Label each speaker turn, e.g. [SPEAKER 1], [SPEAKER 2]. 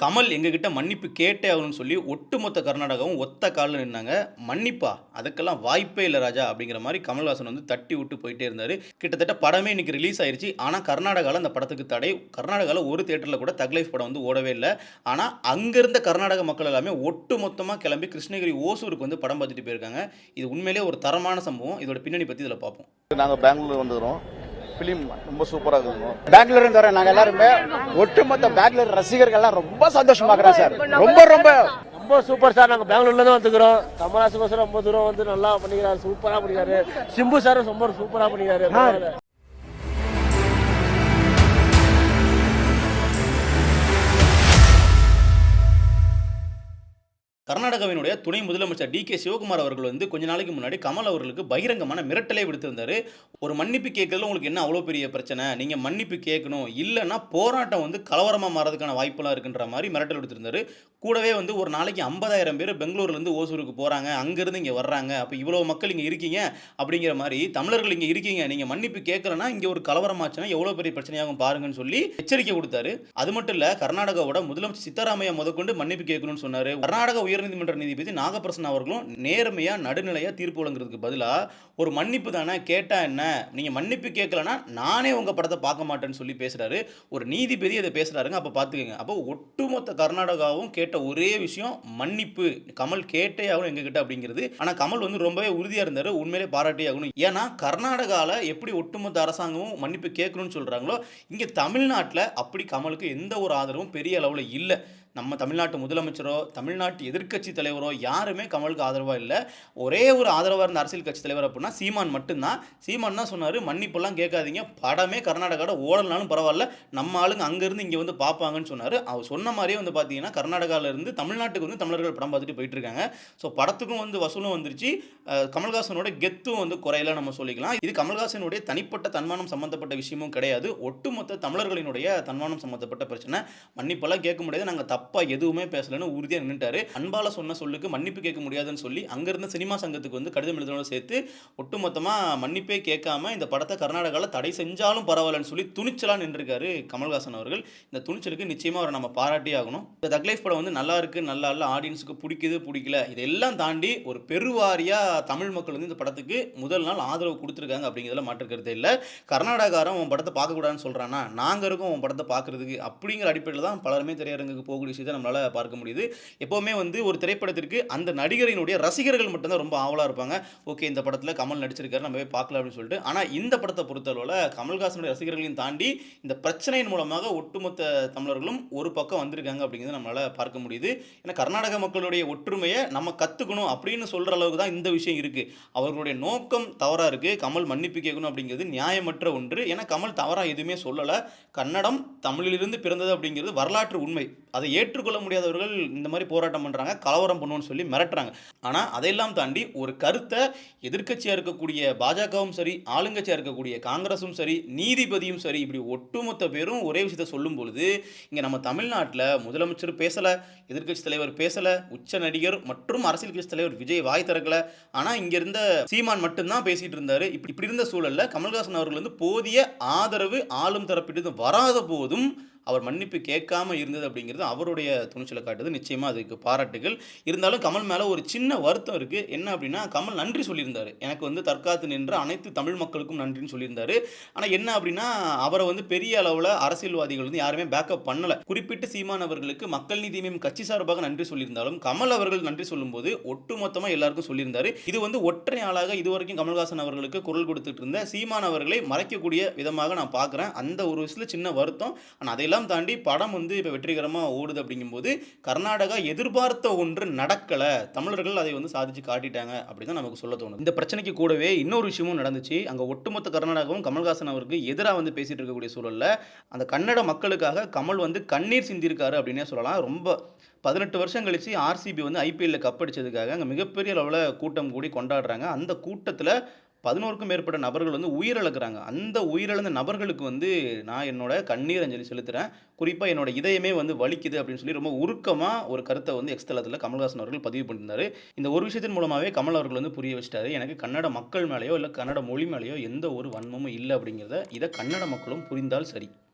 [SPEAKER 1] கமல் எங்ககிட்ட மன்னிப்பு கேட்டே ஆகணும்னு சொல்லி ஒட்டுமொத்த கர்நாடகாவும் ஒத்த காலில் நின்னாங்க. மன்னிப்பா அதுக்கெல்லாம் வாய்ப்பே இல்லை ராஜா அப்படிங்கிற மாதிரி கமல்ஹாசன் வந்து தட்டி விட்டு போயிட்டே இருந்தார். கிட்டத்தட்ட படமே இன்னைக்கு ரிலீஸ் ஆயிடுச்சு ஆனால் கர்நாடகாவில் அந்த படத்துக்கு தடை. கர்நாடகாவில் ஒரு தேட்டரில் கூட தக்லைஃப் படம் வந்து ஓடவே இல்லை. ஆனால் அங்கேருந்த கர்நாடக மக்கள் எல்லாமே ஒட்டு மொத்தமாக கிளம்பி கிருஷ்ணகிரி ஓசூருக்கு வந்து படம் பார்த்துட்டு போயிருக்காங்க. இது உண்மையிலேயே ஒரு தரமான சம்பவம். இதோட பின்னணி பற்றி இதில் பார்ப்போம்.
[SPEAKER 2] நாங்கள் பெங்களூர் வந்துக்கிறோம். ஃபிலிம் ரொம்ப சூப்பராக இருக்குங்க
[SPEAKER 3] பெங்களூர் இருந்து வர நாங்க எல்லாருமே ஒட்டுமொத்த பெங்களூர் ரசிகர்கள்லாம் ரொம்ப சந்தோஷமா இருக்கிறோம் சார் ரொம்ப ரொம்ப.
[SPEAKER 4] ரொம்ப சூப்பர் சார். நாங்க பெங்களூர்ல இருந்து வந்துக்கிறோம். கமலாசன் சார் ரொம்ப தூரம் வந்து நல்லா பண்ணிக்கிறாரு. சூப்பரா பண்ணிக்கிறாரு. சிம்பு சார் ரொம்ப சூப்பரா பண்ணிக்கிறாரு.
[SPEAKER 1] கர்நாடகாவினுடைய துணை முதலமைச்சர் டி கே சிவகுமார் அவர்கள் வந்து கொஞ்ச நாளைக்கு முன்னாடி கமல் அவர்களுக்கு பகிரங்கமான மிரட்டலே விடுத்திருந்தார். ஒரு மன்னிப்பு கேட்கறதுல உங்களுக்கு என்ன அவ்வளோ பெரிய பிரச்சனை? நீங்கள் மன்னிப்பு கேட்கணும். இல்லைன்னா போராட்டம் வந்து கலவரமாக மாறதுக்கான வாய்ப்பெல்லாம் இருக்குன்ற மாதிரி மிரட்டல் விடுத்திருந்தாரு. கூடவே வந்து ஒரு நாளைக்கு ஐம்பதாயிரம் பேர் பெங்களூர்லேருந்து ஓசூருக்கு போகிறாங்க அங்கேருந்து இங்கே வர்றாங்க. அப்போ இவ்வளோ மக்கள் இங்கே இருக்கீங்க அப்படிங்கிற மாதிரி தமிழர்கள் இங்கே இருக்கீங்க. நீங்கள் மன்னிப்பு கேட்கலன்னா இங்கே ஒரு கலவரமாச்சுன்னா எவ்வளோ பெரிய பிரச்சனையாகும் பாருங்கன்னு சொல்லி எச்சரிக்கை கொடுத்தாரு. அது மட்டும் இல்லை கர்நாடகாவோட முதலமைச்சர் சித்தராமையா முதற்கொண்டு மன்னிப்பு கேட்கணும்னு சொன்னார். கர்நாடக உயர் உயர்நீதிமன்ற நீதிபதி நாகப்பிரசன் அவர்களும் நேர்மையாக நடுநிலையாக தீர்ப்பு வழங்குறதுக்கு பதிலாக ஒரு மன்னிப்பு தானே? கேட்டால் என்ன? நீங்கள் மன்னிப்பு கேட்கலன்னா நானே உங்கள் படத்தை பார்க்க மாட்டேன்னு சொல்லி பேசுகிறாரு ஒரு நீதிபதி அதை பேசுகிறாருங்க அப்போ பார்த்துக்கோங்க அப்போ ஒட்டுமொத்த கர்நாடகாவும் கேட்ட ஒரே விஷயம் மன்னிப்பு. கமல் கேட்டே ஆகணும் எங்ககிட்ட அப்படிங்கிறது. ஆனால் கமல் வந்து ரொம்பவே உறுதியாக இருந்தார். உண்மையிலே பாராட்டே ஆகணும். ஏன்னா கர்நாடகாவில் எப்படி ஒட்டுமொத்த அரசாங்கமும் மன்னிப்பு கேட்கணும்னு சொல்கிறாங்களோ இங்கே தமிழ்நாட்டில் அப்படி கமலுக்கு எந்த ஒரு ஆதரவும் பெரிய அளவில் இல்லை. நம்ம தமிழ்நாட்டு முதலமைச்சரோ தமிழ்நாட்டு எதிர்க்கட்சி தலைவரோ யாருமே கமலுக்கு ஆதரவாக இல்லை. ஒரே ஒரு ஆதரவாக இருந்த அரசியல் கட்சி தலைவர் அப்படின்னா சீமான் மட்டும்தான். சீமான் தான் சொன்னார்? மன்னிப்பெல்லாம் கேட்காதீங்க. படமே கர்நாடகாவில் ஓடலனாலும் பரவாயில்ல. நம்ம ஆளுங்க அங்கேருந்து இங்கே வந்து பார்ப்பாங்கன்னு சொன்னார். அவர் சொன்ன மாதிரியே வந்து பார்த்தீங்கன்னா கர்நாடகாவிலேருந்து தமிழ்நாட்டுக்கு வந்து தமிழர்கள் படம் பார்த்துட்டு போயிட்டு இருக்காங்க. ஸோ படத்துக்கும் வந்து வசூலும் வந்துருச்சு. கமல்ஹாசனோட கெத்தும் வந்து குறையல நம்ம சொல்லிக்கலாம். இது கமல்ஹாசனுடைய தனிப்பட்ட தன்மானம் சம்மந்தப்பட்ட விஷயமும் கிடையாது. ஒட்டுமொத்த தமிழர்களினுடைய தன்மானம் சம்மந்தப்பட்ட பிரச்சனை. மன்னிப்பெல்லாம் கேட்க முடியாது. நாங்கள் தப்பாக எதுவுமே பேசலன்னு உறுதியாக நின்றுட்டாரு அன்பால சொன்ன சொல்லுக்கு மன்னிப்பு கேட்க முடியாதுன்னு சொல்லி அங்கிருந்த சினிமா சங்கத்துக்கு வந்து கடிதம் எழுதுனோட சேர்த்து ஒட்டுமொத்தமாக மன்னிப்பே கேட்காம இந்த படத்தை கர்நாடகாவில் தடை செஞ்சாலும் பரவாயில்லன்னு சொல்லி துணிச்சலாக நின்றுருக்காரு கமல்ஹாசன் அவர்கள். இந்த துணிச்சலுக்கு நிச்சயமாக அவரை நம்ம பாராட்டி ஆகணும். இந்த தக்லைஃப் படம் வந்து நல்லா இருக்குது நல்லா இல்லை ஆடியன்ஸுக்கு பிடிக்குது பிடிக்கல. இதெல்லாம் தாண்டி ஒரு பெருவாரியாக தமிழ் மக்கள் வந்து இந்த படத்துக்கு முதல் நாள் ஆதரவு கொடுத்துருக்காங்க அப்படிங்கிறதுல மாற்றுக்கிறது இல்லை. கர்நாடகாரன் உன் படத்தை பார்க்கக்கூடாதுன்னு சொல்கிறானா நாங்கள் இருக்கோம் உன் படத்தை பார்க்குறதுக்கு அப்படிங்கிற அடிப்படையில் தான் பலருமே திரையரங்குக்கு போகக்கூடிய விஷயத்தை நம்மளால் பார்க்க முடியுது. எப்போவுமே வந்து ஒரு திரைப்படத்திற்கு அந்த நடிகரினுடைய ரசிகர்கள் மட்டும்தான் ரொம்ப ஆவலாக இருப்பாங்க. ஓகே இந்த படத்தில் கமல் நடிச்சிருக்காரு நம்ம போய் பார்க்கலாம் அப்படின்னு சொல்லிட்டு. ஆனால் இந்த படத்தை பொறுத்தளவில் கமல்ஹாசனுடைய ரசிகர்களையும் தாண்டி இந்த பிரச்சனையின் மூலமாக ஒட்டுமொத்த தமிழர்களும் ஒரு பக்கம் வந்திருக்காங்க அப்படிங்கிறத நம்மளால் பார்க்க முடியுது. ஏன்னா கர்நாடக மக்களுடைய ஒற்றுமையை நம்ம கற்றுக்கணும் அப்படின்னு சொல்கிற அளவுக்கு தான் இந்த விஷயம் இருக்குது அவர்களுடைய நோக்கம் தவறாக இருக்குது கமல் மன்னிப்பு கேட்கணும் அப்படிங்கிறது நியாயமற்ற ஒன்று. ஏன்னா கமல் தவறாக எதுவுமே சொல்லலை. கன்னடம் தமிழிலிருந்து பிறந்தது அப்படிங்கிறது வரலாற்று உண்மை. அதை ஏற்றுக்கொள்ள முடியாதவர்கள் இந்த மாதிரி போராட்டம் பண்ணுறாங்க கலவரம் பண்ணுவோன்னு சொல்லி மிரட்டுறாங்க. ஆனால் அதையெல்லாம் தாண்டி ஒரு கருத்தை எதிர்க்கட்சியாக இருக்கக்கூடிய பாஜகவும் சரி ஆளுங்கட்சியாக இருக்கக்கூடிய காங்கிரஸும் சரி நீதிபதியும் சரி இப்படி ஒட்டுமொத்த பேரும் ஒரே விஷயத்த சொல்லும் பொழுது இங்கே நம்ம தமிழ்நாட்டில் முதலமைச்சர் பேசலை எதிர்க்கட்சி தலைவர் பேசலை உச்ச நடிகர் மற்றும் அரசியல் கட்சி தலைவர் விஜய் வாய் திறக்கலை. ஆனால் இங்கே இருந்த சீமான் மட்டும்தான் பேசிகிட்டு இருந்தார். இப்படி இப்படி இருந்த சூழலில் கமல்ஹாசன் அவர்கள் வந்து போதிய ஆதரவு ஆளும் தரப்பிட்டு வராத போதும் அவர் மன்னிப்பு கேட்காம இருந்தது அப்படிங்கிறது அவருடைய துணிச்சலை காட்டுது. நிச்சயமாக அதுக்கு பாராட்டுகள். இருந்தாலும் கமல் மேலே ஒரு சின்ன வருத்தம் இருக்குது என்ன அப்படின்னா கமல் நன்றி சொல்லியிருந்தார். எனக்கு வந்து தற்காத்து நின்ற அனைத்து தமிழ் மக்களுக்கும் நன்றின்னு சொல்லியிருந்தாரு. ஆனால் என்ன அப்படின்னா அவரை வந்து பெரிய அளவில் அரசியல்வாதிகள் வந்து யாருமே பேக்கப் பண்ணலை. குறிப்பிட்டு சீமான் அவர்களுக்கு மக்கள் நீதி மய்யம் கட்சி சார்பாக நன்றி சொல்லியிருந்தாலும் கமல் அவர்கள் நன்றி சொல்லும்போது ஒட்டுமொத்தமாக எல்லாருக்கும் சொல்லியிருந்தாரு. இது வந்து ஒற்றை ஆளாக இதுவரைக்கும் கமல்ஹாசன் அவர்களுக்கு குரல் கொடுத்துட்டு இருந்த சீமான் அவர்களை மறைக்கக்கூடிய விதமாக நான் பார்க்குறேன் அந்த ஒரு விஷயத்தில் சின்ன வருத்தம். ஆனால் அதையெல்லாம் தாண்டி படம் வந்து இப்போ வெற்றிகரமாக ஓடுது அப்படிங்கும்போது கர்நாடகா எதிர்பார்த்த ஒன்று நடக்கலை. தமிழர்கள் அதை வந்து சாதிச்சு காட்டிட்டாங்க அப்படின்னு தான் நமக்கு சொல்ல தோணும் இந்த பிரச்சனைக்கு கூடவே இன்னொரு விஷயமும் நடந்துச்சு. அங்கே ஒட்டுமொத்த கர்நாடகாவும் கமல்ஹாசன் அவருக்கு எதிராக வந்து பேசிட்டு இருக்கக்கூடிய சூழலில் அந்த கன்னட மக்களுக்காக கமல் வந்து கண்ணீர் சிந்திருக்காரு அப்படின்னே சொல்லலாம். ரொம்ப பதினெட்டு வருஷம் கழிச்சு ஆர்சிபி வந்து ஐபிஎல்ல கப் அடித்ததுக்காக அங்கே மிகப்பெரிய அளவில் கூட்டம் கூடி கொண்டாடுறாங்க. அந்த கூட்டத்தில் பதினோருக்கும் மேற்பட்ட நபர்கள் வந்து உயிரிழக்கிறாங்க. அந்த உயிரிழந்த நபர்களுக்கு வந்து நான் என்னோட கண்ணீர் அஞ்சலி செலுத்துகிறேன் குறிப்பாக என்னோட இதயமே வந்து வலிக்குது அப்படின்னு சொல்லி ரொம்ப உருக்கமாக ஒரு கருத்தை வந்து எக்ஸ்தலத்தில் கமல்ஹாசன் அவர்கள் பதிவு பண்ணியிருந்தாரு. இந்த ஒரு விஷயத்தின் மூலமாகவே கமல் அவர்கள் வந்து புரிய வச்சிட்டாரு. எனக்கு கன்னட மக்கள் மேலேயோ இல்லை கன்னட மொழி மேலேயோ எந்த ஒரு வன்மமும் இல்லை அப்படிங்கிறத இதை கன்னட மக்களும் புரிந்தால் சரி.